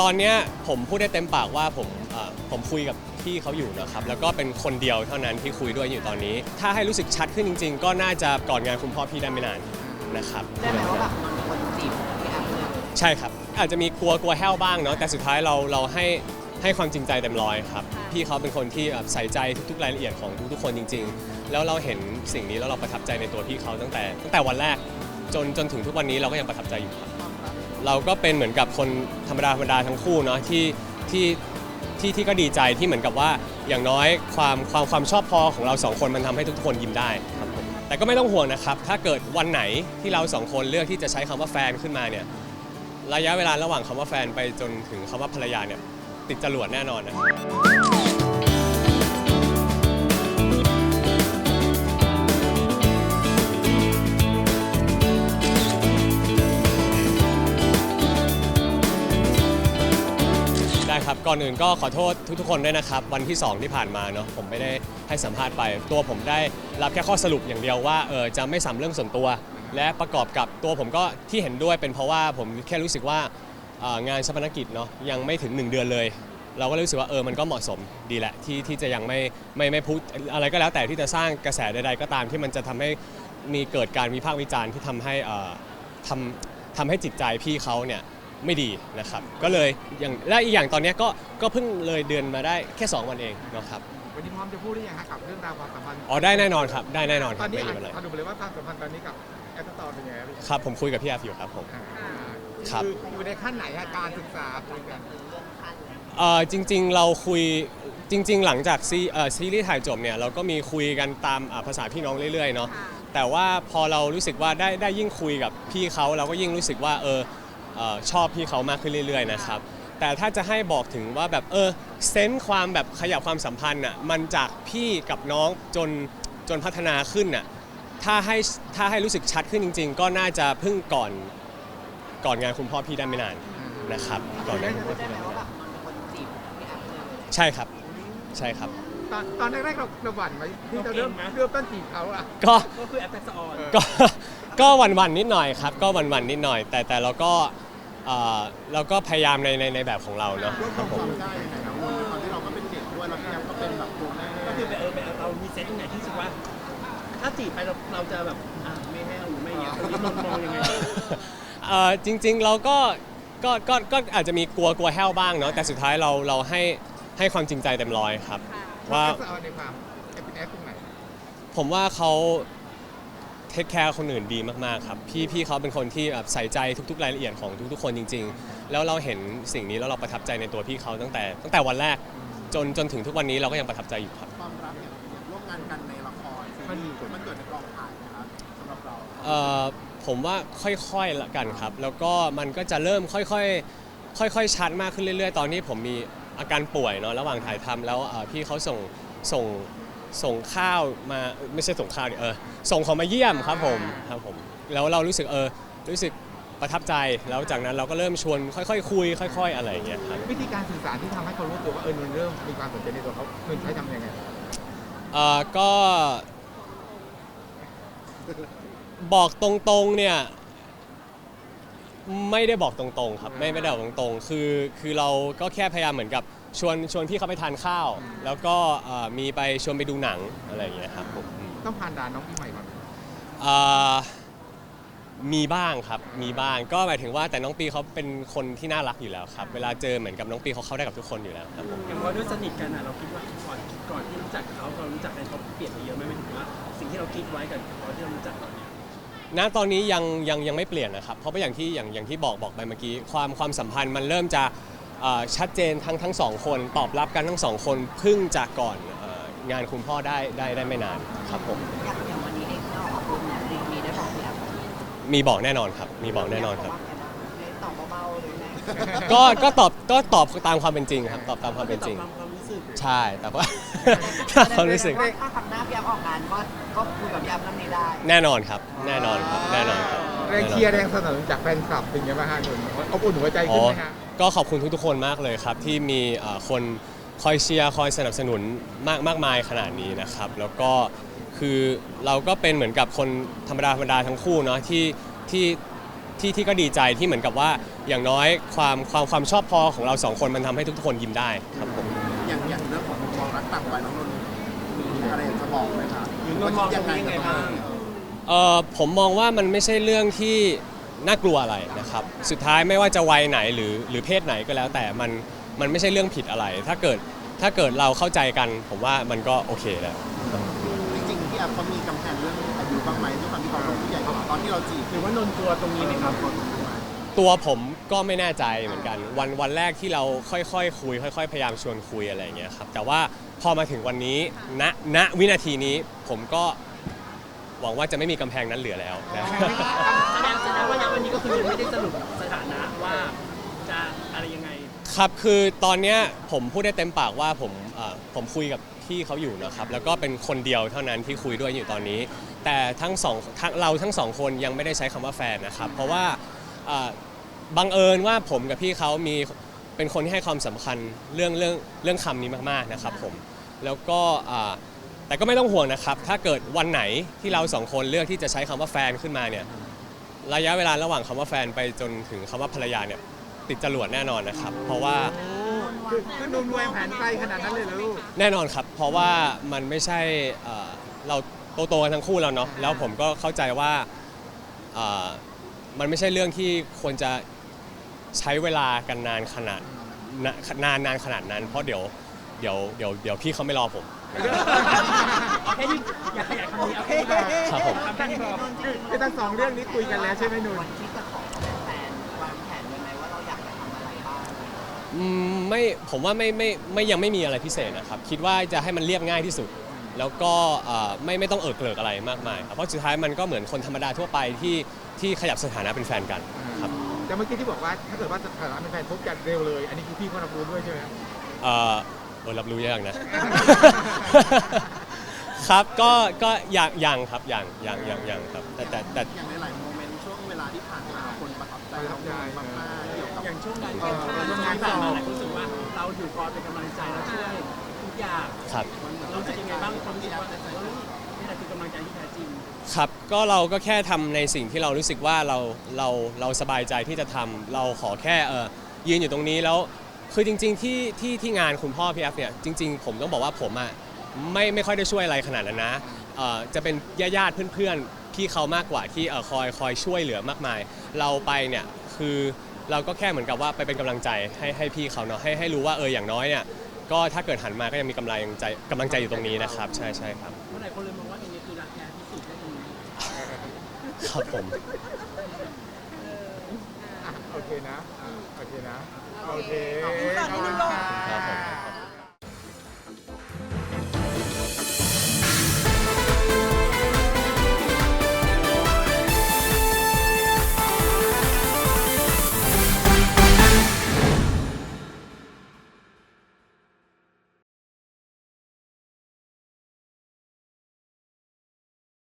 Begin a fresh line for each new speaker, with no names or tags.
ตอนเนี้ยผมพูดได้เต็มปากว่าผมเอ่อผมคุยกับพี่เขาอยู่นะครับ แล้วก็เป็นคนเดียวเท่านั้นที่คุยด้วยอยู่ตอนนี้ ถ้าให้รู้สึกชัดขึ้นจริง ๆ ก็น่าจะก่อนงานคุณพ่อพี่ได้ไม่นานนะครับ
ได้ไหมว่าแบบมันมีคนจีบพี่แอฟเลย
ใช่ครับ อาจจะมีกลัวกลัวแห้วบ้างเนาะแต่สุดท้ายเราเราให้ให้ความจริงใจเต็มร้อยครับ พี่เขาเป็นคนที่แบบใส่ใจทุกๆรายละเอียดของทุกๆคนจริง ๆ แล้วเราเห็นสิ่งนี้แล้วเราประทับใจในตัวพี่เขาตั้งแต่ตั้งแต่วันแรกจนจนถึงทุกวันนี้เราก็ยังประทับใจอยู่ครับ เราก็เป็นเหมือนกับคนธรรมดาธรรมดาทั้งคู่เนาะที่ที่ที่ที่ก็ดีใจที่เหมือนกับว่าอย่างน้อยความความความชอบพอของเราสองคนมันทำให้ทุกคนยิ้มได้ครับผมแต่ก็ไม่ต้องห่วงนะครับ ถ้าเกิดวันไหนที่เราสองคนเลือกที่จะใช้คำว่าแฟนขึ้นมาเนี่ยระยะเวลาระหว่างคำว่าแฟนไปจนถึงคำว่าภรรยาเนี่ยติดจรวดแน่นอนนะครับ ครับก่อนอื่นก็ขอโทษทุกๆคนด้วยนะครับ วันที่ 2 ที่ผ่านมาเนาะผมไม่ได้ให้สัมภาษณ์ไป ตัวผมได้รับแค่ข้อสรุปอย่างเดียวว่าเออจะไม่สัมเรื่องส่วนตัว และประกอบกับตัวผมก็ที่เห็นด้วยเป็นเพราะว่าผมแค่รู้สึกว่าเอ่องานชาปนกิจเนาะยังไม่ถึง 1 เดือนเลย เราก็รู้สึกว่าเออมันก็เหมาะสมดีแหละที่ที่จะยังไม่ไม่ไม่พูดอะไรก็แล้วแต่ที่จะสร้างกระแสใดๆก็ตามที่มันจะทำให้มีเกิดการวิพากษ์วิจารณ์ที่ทำให้เอ่อทำทำให้จิตใจพี่เขาเนี่ย ไม่ดีนะครับ ก็เลยอย่างและอีกอย่างตอนเนี้ยก็ก็เพิ่งเลยเดือนมาได้แค่ 2 วันเองนะครับ
วันนี้พร้อมจะพูดได้ยังฮะกับเรื่องราวความสัมพันธ์
อ๋อได้แน่นอนครับ ได้แน่นอนค
ต
รั
อบนนี้
ไม่มีปัญหา
อะดูเลยว่าความสัมพันธ์ตอนนี้กับแอปตอร์เป็นยังไงพี่
ครับ ผมคุยกับพี่แอฟอยู่ครับผม
อ่า
ครับ
คืออยู่ในขั้นไหนฮะการศึกษาคุยกัน
เอ่อจริงๆเราคุยจริง ๆ หลังจากซีเอ่อซีรีส์ถ่ายจบเนี่ยเราก็มีคุยกันตามอ่าภาษาพี่น้องเรื่อยๆเนาะแต่ว่าพอเรารู้สึกว่าได้ได้ยิ่งคุยกับพี่เขาเราก็ยิ่งรู้สึกว่าเออ เอ่อชอบพี่เขามากขึ้นเรื่อยๆนะครับแต่ถ้าจะให้บอกถึงว่าแบบเออเซนส์ความแบบขยับความสัมพันธ์อะมันจากพี่กับน้องจนจนพัฒนาขึ้นอะถ้าให้ถ้าให้รู้สึกชัดขึ้นจริง ๆ ก็น่าจะเพิ่งก่อนก่อนงานคุณพ่อพี่ได้ไม่นานนะครับก่อนงานคุณพ่อ
ได้
พี่
ไหม
ได้ไม่
ว่านา
น
แบบมันมีคนจีบพี่แอฟเลย
ใช่ครับใช่ครับ
ตอนตอนแรกๆเราเราหวั่นไหมที่จะเริ่มเริ่มต้นจีบเขาอะ
ก็
ก็คือแอปทักษะออน
ก็ก็หวันวันๆนิดหน่อยครับ ก็หวันวันๆนิดหน่อย แต่แต่เราก็ เอ่อเราก็พยายามในในในแบบของเราเนาะครับผม
ได้ยังไงครับตอนที่เราก็เป็นเด็กด้วยแล้วพี่แอฟก็เป็นแบบตัวแม่
ก็คือไปเออไปเอาเรามีเซตตรงไหนที่รู้สึกว่า ถ้าจีบไปเราเราจะแบบอะไม่แห้วหรือไม่เงี้ยตรงนี้มองมองยังไง
เอ่อจริงๆเราก็ก็ก็ก็อาจจะมีกลัวกลัวแห้วบ้างเนาะแต่สุดท้ายเราเราให้ให้ความจริงใจเต็มร้อยครับ ว่า
แอปตอร์ในความแอปเป็นแอปตรงไหน
ผมว่าเขา เทคแคร์คนอื่นดีมากๆครับพี่พี่เขาเป็นคนที่แบบใส่ใจทุกๆ รายละเอียดของทุกๆ คนจริง ๆ แล้วเราเห็นสิ่งนี้แล้วเราประทับใจในตัวพี่เขาตั้งแต่ตั้งแต่วันแรกจนจนถึงทุกวันนี้เราก็ยังประทับใจอยู่ครับ
ความรักเนี่ยร่วมงานกันในละครมันมันเกิดในกองถ่ายนะครับสำหรับเรา
เอ่อผมว่าค่อยๆละกันครับ แล้วก็มันก็จะเริ่มค่อยๆค่อยๆชัดมากขึ้นเรื่อยๆ ตอนนี้ผมมีอาการป่วยเนาะระหว่างถ่ายทำแล้วเอ่อพี่เขาส่งส่งส่งข้าวมาไม่ใช่ส่งข้าวดิเออ ส่งของมาเยี่ยมครับผมครับผมแล้วเรารู้สึกเออรู้สึกประทับใจแล้วจากนั้นเราก็เริ่มชวนค่อยๆคุย ค่อย ๆ อะไรอย่างเงี้ยครับ
วิธีการสื่อสารที่ทำให้เขารู้ตัวว่าเออมันเริ่มมีความสนใจในตัวเขามันใช้ทำยังไง
เอ่อก็ บอกตรงๆเนี่ย ไม่ได้บอกตรงๆ ครับ ไม่ไม่ได้บอกตรงๆ คือคือเราก็แค่พยายามเหมือนกับชวนชวนพี่เขาไปทานข้าว แล้วก็เอ่อมีไปชวนไปดูหนังอะไรอย่างเงี้ยครับผมอืม
ต้องผ่านด่านน้องปีใหม่ก่อน
เอ่อมีบ้างครับ มีบ้างก็หมายถึงว่าแต่น้องปีเขาเป็นคนที่น่ารักอยู่แล้วครับ เวลาเจอเหมือนกับน้องปีเขาเข้าได้กับทุกคนอยู่แล้วครับผม
อย่างว่าด้วยสนิทกันอะเราคิดว่าก่อนก่อนที่รู้จักเขาเรารู้จักกันเขาเปลี่ยนไปเยอะไหมหมายถึงว่า สิ่งที่เราคิดไว้กับตอนที่เรารู้จักตอนเนี้ย
ณตอนนี้ยังยังยังไม่เปลี่ยนนะครับ เพราะว่าอย่างที่อย่างอย่างที่บอกบอกไปเมื่อกี้ ความความสัมพันธ์มันเริ่มจะเอ่อชัดเจนทั้งทั้งสองคน ตอบรับกันทั้งสองคนเพิ่งจากก่อนเอ่อ งานคุณพ่อได้ได้ได้ไม่นานครับผม
อย่างอย่างวันนี้เองที่เราออกรูปเนี่ยมีมีได้บอกพี่แอฟ
มีบอกแน่นอนครับ มีบอกแน่นอนครับ
ได้ตอบเบาๆหรือไง
ก็ก็ตอบก็ตอบตามความเป็นจริงครับ ตอบตามความเป็นจริง
ตามความรู้สึก
ใช่แต่ว่าความรู้สึก
ถ้าครั้งหน้าพี่แอฟออกงานก็ก็คุยกับพี่แอฟเรื่องนี้ได้
แน่นอนครับ แน่นอนครับแน่นอนครับ
แรงเชียร์แรงสนับสนุนจากแฟนคลับเป็นยังไงบ้างฮะหนุนอบอุ่นหัวใจ
อ๋
ขึ้น
อ
ไหมฮะ
ก็ขอบคุณทุกๆคนมากเลยครับ ที่มีเอ่อคน คอยเชียร์คอยสนับสนุนมากมากมายขนาดนี้นะครับ แล้วก็คือเราก็เป็นเหมือนกับคนธรรมดาธรรมดาทั้งคู่เนาะที่ที่ทที่ที่ก็ดีใจที่เหมือนกับว่าอย่างน้อยความความความชอบพอของเราสองคนมันทำให้ทุกๆคนยิ้มได้ครับผม
อย่างอย่างเรื่องของมุมมองรักต่างวัยน้องนนท์มีอะไรอยากจะบอกไหมครับ
หรือนนท์มองตรงนี้ยังไงบ้าง
เอ่อผมมองว่ามันไม่ใช่เรื่องที่น่ากลัวอะไรนะครับ สุดท้ายไม่ว่าจะวัยไหนหรือหรือเพศไหนก็แล้วแต่มัน มันไม่ใช่เรื่องผิดอะไร ถ้าเกิดถ้าเกิดเราเข้าใจกัน ผมว่ามันก็โอเคแล้ว
จริงๆพี่แอฟเขามีกำแพงเรื่องอายุบ้างไหมด้วยความที่เขาเป็นผู้ใหญ่กว่าตอนที่เราจีบ
หรือว่านนท์กลัวตรงนี้ไหมครับ
ตัวผมก็ไม่แน่ใจเหมือนกัน วันวันแรกที่เราค่อยๆคคุย ค่อย ๆ พยายามชวนคุยอะไรอย่างเงี้ยครับแต่ว่าพอมาถึงวันนี้ณณวินาทีนี้ผมก็หวังว่าจะไม่มีกำแพงนั้นเหลือแล้วนะ
แสดงแสดงว่าณวันนี้ก็คือยังไม่ได้สรุปสถานะว่าจะอะไรยังไง
ครับคือตอนเนี้ยผมพูดได้เต็มปากว่าผมเอ่อผมคุยกับพี่เขาอยู่นะครับแล้วก็เป็นคนเดียวเท่านั้นที่คุยด้วยอยู่ตอนนี้ แต่ทั้งสองทั้งเราทั้งสองคนยังไม่ได้ใช้คำว่าแฟนนะครับเพราะว่าเอ่อบังเอิญว่าผมกับพี่เขามีเป็นคนที่ให้ความสำคัญเรื่องเรื่องเรื่องคำนี้มากๆนะครับผมแล้วก็อ่าแต่ก็ไม่ต้องห่วงนะครับ ถ้าเกิดวันไหนที่เราสองคนเลือกที่จะใช้คำว่าแฟนขึ้นมาเนี่ย ระยะเวลาระหว่างคำว่าแฟนไปจนถึงคำว่าภรรยาเนี่ย ติดจรวดแน่นอนนะครับ เพราะว่า
คือคือนุ่มวางแผนไกลขนาดนั้นเลยเหรอลูก
แน่นอนครับ เพราะว่ามันไม่ใช่เอ่อเราโตๆกันทั้งคู่แล้วเนาะแล้วผมก็เข้าใจว่าเอ่อมันไม่ใช่เรื่องที่ควรจะใช้เวลากันนานขนาดนะนานนานขนาดนั้น เพราะเดี๋ยวเดี๋ยวเดี๋ยวเดี๋ยวพี่เขาไม่รอผม
เอาแค่นี้อยากขยายคำนี้เอาแค่นี้พอ
ครับผม
ทำแค่นี้พอ
คือทั้งสองเรื่องนี้คุยกันแล้วใช่ไหมนุ่น
วันที่จะขอ อื
มไม่ผมว่าไม่ไม่ไม่ยังไม่มีอะไรพิเศษนะครับ คิดว่าจะให้มันเรียบง่ายที่สุด แล้วก็เอ่อไม่ไม่ต้องเอิกเกลิกอะไรมากมายครับเพราะสุดท้ายมันก็เหมือนคนธรรมดาทั่วไปที่ที่ขยับสถานะเป็นแฟนกันครับ
แต่เมื่อกี้ที่บอกว่าถ้าเกิดว่าสถานะเป็นแฟนพบกันเร็วเลย อันนี้คือพี่เขารับรู้ด้วยใช่ไหม
เอ่อเออรับรู้ยากนะ ครับก็ก็ยังยังครับยังยังยังยังครับแต่แต่แต่
อย่างหลายๆโมเมน
ช่วงงาน
เอ่อ
ช่วงงานที่ผ่านมาหลายคนรู้สึกว่าเราอยู่คอยเป็นกำลังใจและช่วยทุกอย่าง
ครับ
เรารู้สึกยังไงบ้างคนรู้สึกว่าเฮ้ยนี่แหละคือกำลังใจที่แท้จริง
ครับก็เราก็แค่ทำในสิ่งที่เรารู้สึกว่าเราเราเราสบายใจที่จะทำเราขอแค่เออยืนอยู่ตรงนี้แล้วคือจริง ๆ ที่ที่ที่งานคุณพ่อพี่แอฟเนี่ยจริง ๆ ผมต้องบอกว่าผมอะไม่ไม่ค่อยได้ช่วยอะไรขนาดนั้นนะเอ่อจะเป็นญาติๆเพื่อนๆพี่เขามากกว่าที่เอ่อคอยคอยช่วยเหลือมากมาย เราไปเนี่ยคือ เราก็แค่เหมือนกับว่าไปเป็นกำลังใจให้ให้พี่เขาเนาะให้ให้รู้ว่าเอออย่างน้อยเนี่ยก็ถ้าเกิดหันมาก็ยังมีกำลังใจกำลังใจอยู่ตรงนี้นะครับใช่ใช่ครับ
เมื่อไหร่คนเลยมองว่าตรงนี้คือรักแท้ที่สุดได้ตรงนี้
ครับผม
โอเคนะอะโอเคนะ โอเค
ขอบคุณค่ะ
ขอบคุณค่ะ
ครับผม